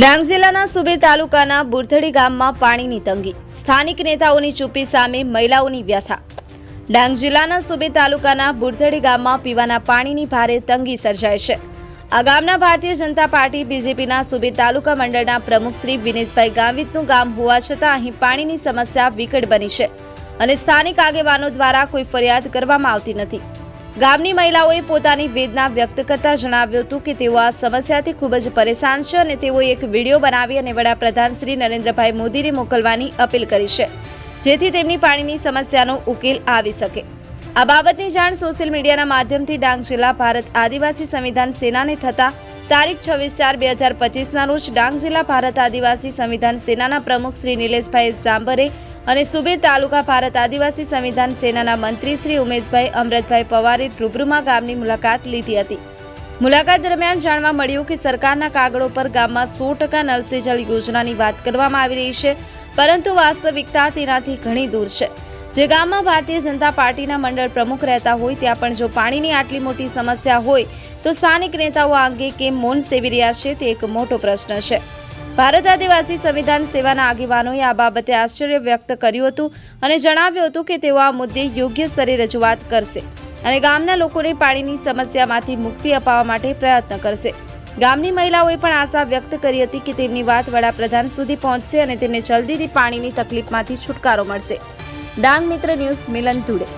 ડાંગ જિલ્લાના સુબીર તાલુકાના બુરથડી ગામમાં પાણીની તંગી. સ્થાનિક નેતાઓની ચૂપી સામે મહિલાઓની વ્યથા. ડાંગ જિલ્લાના સુબીર તાલુકાના બુરથડી ગામમાં પીવાના પાણીની ભારે તંગી સર્જાય છે. આ ગામના ભારતીય જનતા પાર્ટી બીજેપીના સુબીર તાલુકા મંડળના પ્રમુખ શ્રી વિનેશભાઈ ગાવિતનું ગામ હોવા છતાં અહીં પાણીની સમસ્યા વિકટ બની છે અને સ્થાનિક આગેવાનો દ્વારા કોઈ ફરિયાદ કરવામાં આવતી નથી. ગામની મહિલાઓએ પોતાની વેદના વ્યક્ત કરતા જણાવ્યું હતું કે તેઓ આ સમસ્યાથી ખૂબ જ પરેશાન છે અને તેઓએ એક વીડિયો બનાવી અને વડાપ્રધાન શ્રી નરેન્દ્રભાઈ મોદીને મોકલવાની અપીલ કરી છે, જેથી તેમની પાણીની સમસ્યાનો ઉકેલ આવી શકે. આ બાબતની જાણ સોશિયલ મીડિયાના માધ્યમથી ડાંગ જિલ્લા ભારત આદિવાસી સંવિધાન સેનાને થતા તારીખ છવ્વીસ ચાર બે હજાર પચીસના રોજ ડાંગ જિલ્લા ભારત આદિવાસી સંવિધાન સેનાના પ્રમુખ શ્રી નિલેશભાઈ જાંબરે અને સુબીર તાલુકા ભારત આદિવાસી સંવિધાન સેનાના મંત્રી શ્રી ઉમેશભાઈ અમરતભાઈ પવારે રૂબરૂમાં ગામની મુલાકાત લીધી હતી. મુલાકાત દરમિયાન જાણવા મળ્યું કે સરકારના કાગળો પર ગામમાં સો ટકા નલ સે યોજનાની વાત કરવામાં આવી રહી છે, પરંતુ વાસ્તવિકતા તેનાથી ઘણી દૂર છે. જે ગામમાં ભારતીય જનતા પાર્ટીના મંડળ પ્રમુખ રહેતા હોય, ત્યાં પણ જો પાણીની આટલી મોટી સમસ્યા હોય, તો સ્થાનિક નેતાઓ આ અંગે કેમ મૌન સેવી રહ્યા છે, તે એક મોટો પ્રશ્ન છે. ભારત આદિવાસી સંવિધાન સેવાના આગેવાનોએ આ બાબતે આશ્ચર્ય વ્યક્ત કર્યું હતું અને જણાવ્યું હતું કે તેઓ આ મુદ્દે યોગ્ય સ્તરે રજૂઆત કરશે અને ગામના લોકોને પાણીની સમસ્યામાંથી મુક્તિ અપાવવા માટે પ્રયત્ન કરશે. ગામની મહિલાઓએ પણ આશા વ્યક્ત કરી હતી કે તેમની વાત વડાપ્રધાન સુધી પહોંચશે અને તેમને જલ્દીથી પાણીની તકલીફમાંથી છુટકારો મળશે. ડાંગ મિત્ર ન્યૂઝ મિલન ધુડે